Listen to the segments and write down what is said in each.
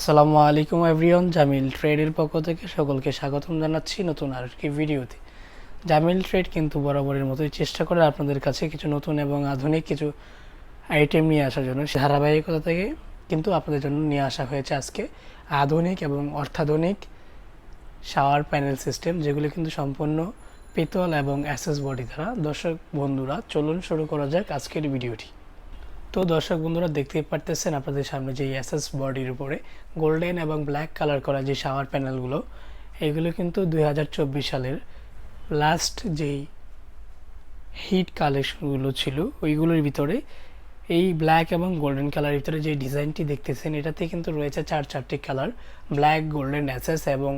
আসসালামু আলাইকুম এভরিওয়ান, জামিল ট্রেডের পক্ষ থেকে সকলকে স্বাগতম জানাচ্ছি নতুন আর কি ভিডিওতে। জামিল ট্রেড কিন্তু বরাবরের মতোই চেষ্টা করে আপনাদের কাছে কিছু নতুন এবং আধুনিক কিছু আইটেম নিয়ে আসার জন্য ধারাবাহিকতা থেকে কিন্তু আপনাদের জন্য নিয়ে আসা হয়েছে আজকে। আধুনিক এবং অর্থাধুনিক শাওয়ার প্যানেল সিস্টেম যেগুলি কিন্তু সম্পূর্ণ পিতল এবং অ্যাসেস বডি দ্বারা। দর্শক বন্ধুরা, চলুন শুরু করা যাক আজকের ভিডিওটি। তো দর্শক বন্ধুরা দেখতেই পারতেছেন আপনাদের সামনে যে এসএস বডির উপরে গোল্ডেন এবং ব্ল্যাক কালার করা যে শাওয়ার প্যানেলগুলো এগুলো কিন্তু দু হাজার চব্বিশ সালের লাস্ট যেই হিট কালেকশনগুলো ছিল, ওইগুলোর ভিতরে এই ব্ল্যাক এবং গোল্ডেন কালারের ভিতরে যে ডিজাইনটি দেখতেছেন, এটাতে কিন্তু রয়েছে চার চারটি কালার ব্ল্যাক গোল্ডেন অ্যাসেস এবং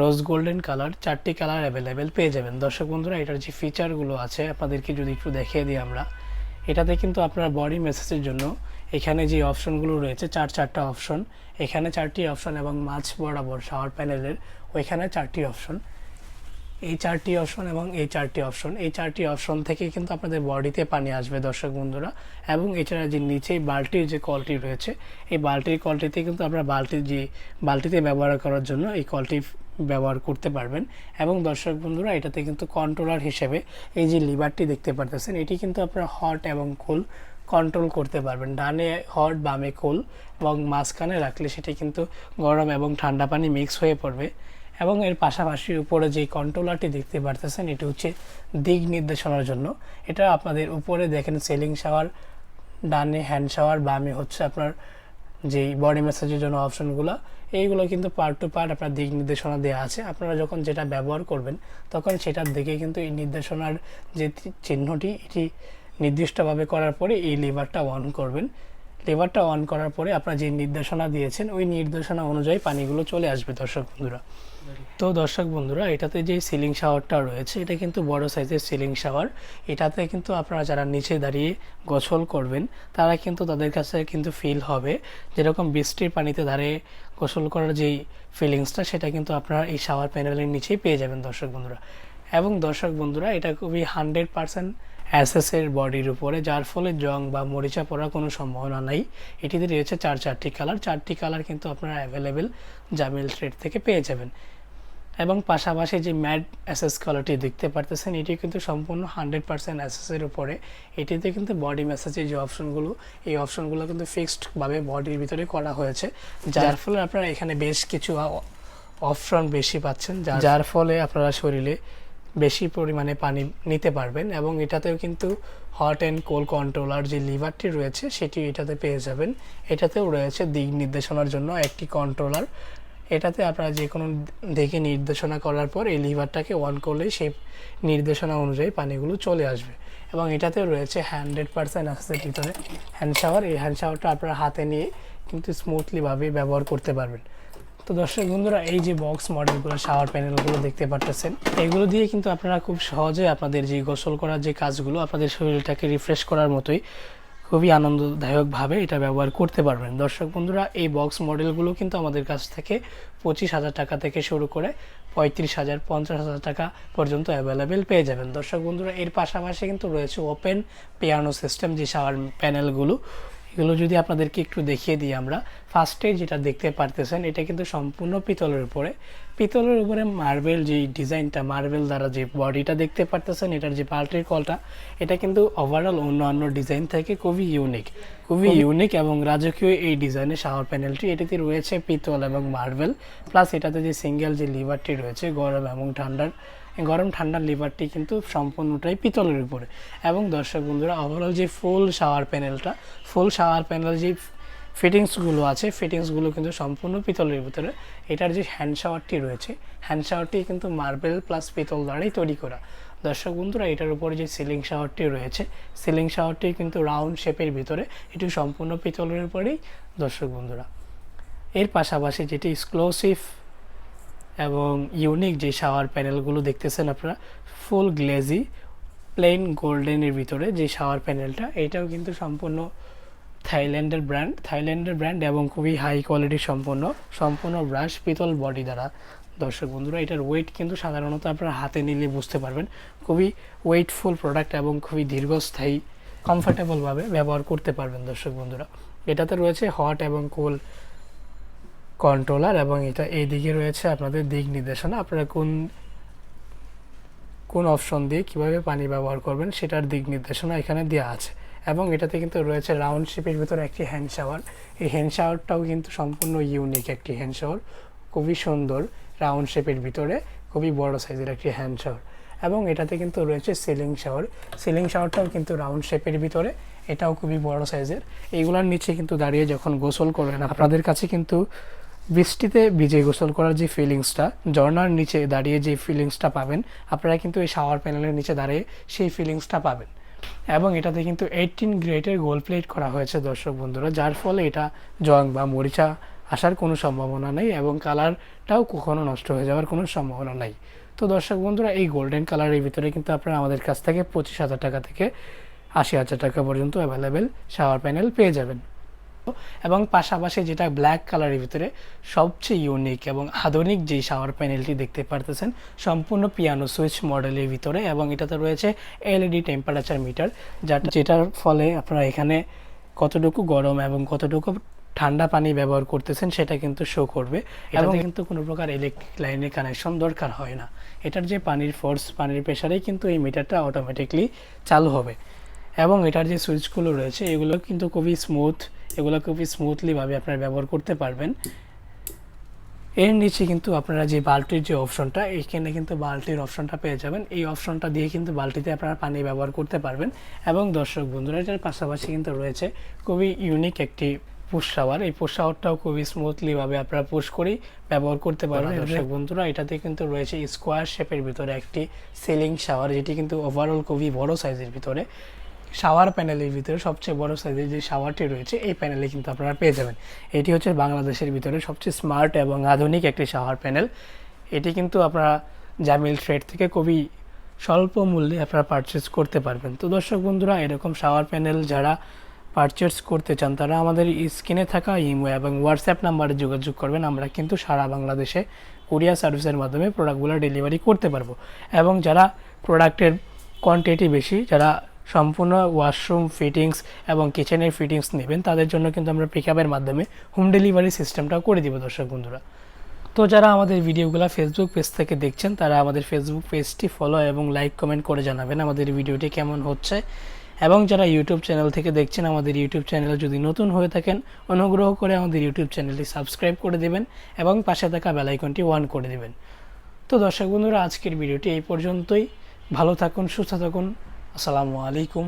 রোজ গোল্ডেন কালার চারটি কালার অ্যাভেলেবেল পেয়ে যাবেন। দর্শক বন্ধুরা, এটার যে ফিচারগুলো আছে, আপনাদেরকে যদি একটু দেখিয়ে দিই আমরা। এটাতে কিন্তু আপনার বডি মেসেজের জন্য এখানে যে অপশনগুলো রয়েছে, চার চারটা অপশন, এখানে চারটি অপশন এবং মাঝ বরাবর শাওয়ার প্যানেলের ওইখানে চারটি অপশন। এই চারটি অপশন এবং এই চারটি অপশন, এই চারটি অপশন থেকে কিন্তু আপনাদের বডিতে পানি আসবে দর্শক বন্ধুরা এবং এছাড়া যে নিচে বালতির যে কলটি রয়েছে, এই বালতির কলটিতে কিন্তু আপনারা বালতির যে, বালতিতে ব্যবহার করার জন্য এই কলটি ব্যবহার করতে পারবেন। এবং দর্শক বন্ধুরা, এটাতে কিন্তু কন্ট্রোলার হিসেবে এই যে লিভারটি দেখতে পারতেছেন, এটি কিন্তু আপনারা হট এবং কুল কন্ট্রোল করতে পারবেন। ডানে হট বামে কুল এবং মাঝখানে রাখলে সেটি কিন্তু গরম এবং ঠান্ডা পানি মিক্স হয়ে পড়বে। এবং এর পাশাপাশি উপরে যে কন্ট্রোলারটি দেখতে পারতেছেন, এটি হচ্ছে দিক নির্দেশনার জন্য। এটা আপনাদের উপরে দেখেন সেলিং শাওয়ার ডানে হ্যান্ড শাওয়ার বামে হচ্ছে আপনার যেই বডি ম্যাসাজের জন্য অপশনগুলো এইগুলো কিন্তু পার্ট টু পার্ট আপনার দিক নির্দেশনা দেওয়া আছে। আপনারা যখন যেটা ব্যবহার করবেন, তখন সেটার দিকে কিন্তু এই নির্দেশনার যে চিহ্নটি, এটি নির্দিষ্টভাবে করার পরে এই লিভারটা অন করবেন। লিভারটা অন করার পরে আপনারা যে নির্দেশনা দিয়েছেন, ওই নির্দেশনা অনুযায়ী পানিগুলো চলে আসবে দর্শক বন্ধুরা। তো দর্শক বন্ধুরা, এটাতে যে সিলিং শাওয়ারটা রয়েছে, এটা কিন্তু বড় সাইজের সিলিং শাওয়ার এটাতে কিন্তু আপনারা যারা নিচে দাঁড়িয়ে গোসল করবেন, তারা কিন্তু তাদের কাছে কিন্তু ফিল হবে। যেরকম বৃষ্টির পানিতে ধারে গোসল করার যেই ফিলিংসটা সেটা কিন্তু আপনারা এই শাওয়ার প্যানেলের নিচেই পেয়ে যাবেন দর্শক বন্ধুরা। এবং দর্শক বন্ধুরা, এটা খুবই হান্ড্রেড পারসেন্ট অ্যাসেসের বডির উপরে যার ফলে জং বা মরিচা পড়ার কোনো সম্ভাবনা নাই। এটিতে রয়েছে চার চারটি কালার চারটি কালার কিন্তু আপনারা অ্যাভেলেবেল জামিল ট্রেড থেকে পেয়ে যাবেন। এবং পাশাপাশি যে ম্যাড অ্যাসেস কোয়ালিটি দেখতে পারতেছেন এটি কিন্তু সম্পূর্ণ হান্ড্রেড পার্সেন্ট অ্যাসেসের উপরে। এটিতে কিন্তু বডি ম্যাসাজের যে অপশনগুলো এই অপশনগুলো কিন্তু ফিক্সডভাবে বডির ভিতরে করা হয়েছে। যার ফলে আপনারা এখানে বেশ কিছু অপশন বেশি পাচ্ছেন যার ফলে আপনারা শরীরে বেশি পরিমাণে পানি নিতে পারবেন এবং এটাতেও কিন্তু হট অ্যান্ড কোল কন্ট্রোলার যে লিভারটি রয়েছে সেটি এটাতে পেয়ে যাবেন। এটাতেও রয়েছে দিক নির্দেশনার জন্য একটি কন্ট্রোলার এটাতে আপনারা যে কোনো দিকে নির্দেশনা করার পর এই লিভারটাকে অন করলেই সেই নির্দেশনা অনুযায়ী পানিগুলো চলে আসবে। এবং এটাতেও রয়েছে হান্ড্রেড পার্সেন্ট আসছে ভিতরে হ্যান্ড শাওয়ার এই হ্যান্ড শাওয়ারটা আপনারা হাতে নিয়ে কিন্তু স্মুথলিভাবে ব্যবহার করতে পারবেন। তো দর্শক বন্ধুরা, এই যে বক্স মডেলগুলো শাওয়ার প্যানেলগুলো দেখতে পারতেছেন, এগুলো দিয়ে কিন্তু আপনারা খুব সহজে আপনাদের যে গোসল করার যে কাজগুলো, আপনাদের শরীরটাকে রিফ্রেশ করার মতোই খুবই আনন্দদায়কভাবে এটা ব্যবহার করতে পারবেন। দর্শক বন্ধুরা, এই বক্স মডেলগুলো কিন্তু আমাদের কাছ থেকে পঁচিশ হাজার টাকা থেকে শুরু করে পঁয়ত্রিশ হাজার, পঞ্চাশ হাজার টাকা পর্যন্ত অ্যাভেলেবেল পেয়ে যাবেন। দর্শক বন্ধুরা, এর পাশাপাশি কিন্তু রয়েছে ওপেন পিয়ানো সিস্টেম যে শাওয়ার প্যানেলগুলো এগুলো যদি আপনাদেরকে একটু দেখিয়ে দিই আমরা ফার্স্টে যেটা দেখতে পারতেছেন এটা কিন্তু সম্পূর্ণ পিতলের উপরে। পিতলের উপরে মার্বেল যে ডিজাইনটা মার্বেল দ্বারা যে বডিটা দেখতে পারতেছেন এটার যে পাল্টির কলটা এটা কিন্তু ওভারঅল অন্যান্য ডিজাইন থেকে খুবই ইউনিক খুবই ইউনিক এবং রাজকীয় এই ডিজাইনের শাওয়ার প্যানেলটি এটিতে রয়েছে পিতল এবং মার্বেল প্লাস এটাতে যে সিঙ্গেল যে লিভারটি রয়েছে গরম এবং ঠান্ডার গরম ঠান্ডার লিভারটি কিন্তু সম্পূর্ণটাই পিতলের উপরে। এবং দর্শক বন্ধুরা ওভারঅল যে ফুল শাওয়ার প্যানেলটা ফুল শাওয়ার প্যানেল যে ফিটিংসগুলো আছে ফিটিংসগুলো কিন্তু সম্পূর্ণ পিতলের ভিতরে। এটার যে হ্যান্ড শাওয়ারটি রয়েছে হ্যান্ড শাওয়ারটি কিন্তু মার্বেল প্লাস পিতল দ্বারাই তৈরি করা। দর্শক বন্ধুরা, এটার উপরে যে সিলিং শাওয়ারটি রয়েছে সিলিং শাওয়ারটি কিন্তু রাউন্ড শেপের ভিতরে, এটি সম্পূর্ণ পিতলের উপরেই। দর্শক বন্ধুরা, এর পাশাপাশি যেটি এক্সক্লুসিভ এবং ইউনিক যে শাওয়ার প্যানেলগুলো দেখতেছেন আপনারা ফুল গ্লেজি প্লেন গোল্ডেনের ভিতরে যে শাওয়ার প্যানেলটা এটাও কিন্তু সম্পূর্ণ থাইল্যান্ডের ব্র্যান্ড থাইল্যান্ডের ব্র্যান্ড এবং খুবই হাই কোয়ালিটি সম্পন্ন সম্পূর্ণ ব্রাশ পিতল বডি দ্বারা। দর্শক বন্ধুরা, এটার ওয়েট কিন্তু সাধারণত আপনারা হাতে নিলে বুঝতে পারবেন। খুবই ওয়েটফুল প্রোডাক্ট এবং খুবই দীর্ঘস্থায়ী কমফোর্টেবলভাবে ব্যবহার করতে পারবেন দর্শক বন্ধুরা। এটাতে রয়েছে হট এবং কোল কন্ট্রোলার এবং এটা এইদিকে রয়েছে আপনাদের দিক নির্দেশনা। আপনারা কোন কোন অপশন দিয়ে কীভাবে পানি ব্যবহার করবেন সেটার দিক নির্দেশনা এখানে দেওয়া আছে। এবং এটাতে কিন্তু রয়েছে রাউন্ড শেপের ভিতরে একটি হ্যান্ড শাওয়ার এই হ্যান্ড শাওয়ারটাও কিন্তু সম্পূর্ণ ইউনিক একটি হ্যান্ড শাওয়ার খুবই সুন্দর রাউন্ড শেপের ভিতরে, খুবই বড় সাইজের একটি হ্যান্ড শাওয়ার এবং এটাতে কিন্তু রয়েছে সিলিং শাওয়ার সিলিং শাওয়ারটাও কিন্তু রাউন্ড শেপের ভিতরে, এটাও খুবই বড় সাইজের এইগুলোর নিচে কিন্তু দাঁড়িয়ে যখন গোসল করবেন, আপনাদের কাছে কিন্তু বৃষ্টিতে ভিজে গোসল করার যে ফিলিংসটা ঝর্নার নিচে দাঁড়িয়ে যে ফিলিংসটা পাবেন, আপনারা কিন্তু এই শাওয়ার প্যানেলের নিচে দাঁড়িয়ে সেই ফিলিংসটা পাবেন। এবং এটাতে কিন্তু এইটিন গ্রেডের গোল প্লেট করা হয়েছে দর্শক বন্ধুরা, যার ফলে এটা জং বা মরিচা আসার কোনো সম্ভাবনা নেই এবং কালারটাও কখনো নষ্ট হয়ে যাওয়ার কোনো সম্ভাবনা নাই। তো দর্শক বন্ধুরা, এই গোল্ডেন কালারের ভিতরে কিন্তু আপনারা আমাদের কাছ থেকে পঁচিশ হাজার টাকা থেকে আশি হাজার টাকা পর্যন্ত অ্যাভেলেবেল শাওয়ার প্যানেল পেয়ে যাবেন। এবং পাশাপাশি যেটা ব্ল্যাক কালারের ভিতরে সবচেয়ে ইউনিক এবং আধুনিক যে শাওয়ার প্যানেলটি দেখতে পারতেছেন সম্পূর্ণ পিয়ানো সুইচ মডেলের ভিতরে এবং এটাতে রয়েছে এলইডি টেম্পারেচার মিটার যাটা যেটার ফলে আপনারা এখানে কতটুকু গরম এবং কতটুকু ঠান্ডা পানি ব্যবহার করতেছেন সেটা কিন্তু শো করবে। এবং কিন্তু কোনো প্রকার ইলেকট্রিক লাইনের কানেকশন দরকার হয় না। এটার যে পানির ফোর্স পানির প্রেশারেই কিন্তু এই মিটারটা অটোমেটিকলি চালু হবে। এবং এটার যে সুইচগুলো রয়েছে এগুলো কিন্তু খুবই স্মুথ এগুলো খুবই স্মুথলিভাবে আপনারা ব্যবহার করতে পারবেন। এর নিচে কিন্তু আপনারা যে বাল্টির যে অপশনটা এইখানে কিন্তু বাল্টির অপশনটা পেয়ে যাবেন। এই অপশনটা দিয়ে কিন্তু বালতিতে আপনারা পানি ব্যবহার করতে পারবেন। এবং দর্শক বন্ধুরা এটার পাশাপাশি কিন্তু রয়েছে খুবই ইউনিক একটি পুশ শাওয়ার এই পুশ শাওয়ারটাও খুবই স্মুথলিভাবে আপনারা পুশ করেই ব্যবহার করতে পারবেন। দর্শক বন্ধুরা এটাতে কিন্তু রয়েছে স্কোয়ার শেপের ভিতরে একটি সিলিং শাওয়ার যেটি কিন্তু ওভারঅল খুবই বড় সাইজের ভিতরে। শাওয়ার প্যানেলের ভিতরে সবচেয়ে বড় সাইজের যে শাওয়ারটি রয়েছে, এই প্যানেলে কিন্তু আপনারা পেয়ে যাবেন। এটি হচ্ছে বাংলাদেশের ভিতরে সবচেয়ে স্মার্ট এবং আধুনিক একটি শাওয়ার প্যানেল। এটি কিন্তু আপনারা জামিল ট্রেড থেকে খুবই স্বল্প মূল্যে আপনারা পারচেস করতে পারবেন। তো দর্শক বন্ধুরা, এরকম শাওয়ার প্যানেল যারা পারচেস করতে চান, তারা আমাদের স্ক্রিনে থাকা ইমো এবং হোয়াটসঅ্যাপ নাম্বারে যোগাযোগ করবেন। আমরা কিন্তু সারা বাংলাদেশে কুরিয়ার সার্ভিসের মাধ্যমে প্রোডাক্টগুলো ডেলিভারি করতে পারব। এবং যারা প্রোডাক্টের কোয়ান্টিটি বেশি, যারা সম্পূর্ণ ওয়াশরুম ফিটিংস এবং কিচেনের ফিটিংস নেবেন, তাদের জন্য কিন্তু আমরা পিক মাধ্যমে হোম ডেলিভারি সিস্টেমটাও করে দিব দর্শক বন্ধুরা। তো যারা আমাদের ভিডিওগুলো ফেসবুক পেজ থেকে দেখছেন, তারা আমাদের ফেসবুক পেজটি ফলো এবং লাইক কমেন্ট করে জানাবেন আমাদের ভিডিওটি কেমন হচ্ছে। এবং যারা ইউটিউব চ্যানেল থেকে দেখছেন, আমাদের ইউটিউব চ্যানেলে যদি নতুন হয়ে থাকেন, অনুগ্রহ করে আমাদের ইউটিউব চ্যানেলটি সাবস্ক্রাইব করে দেবেন এবং পাশে থাকা বেলাইকনটি ওয়ান করে দেবেন। তো দর্শক বন্ধুরা, আজকের ভিডিওটি এই পর্যন্তই। ভালো থাকুন, সুস্থ থাকুন। আসসালামু আলাইকুম।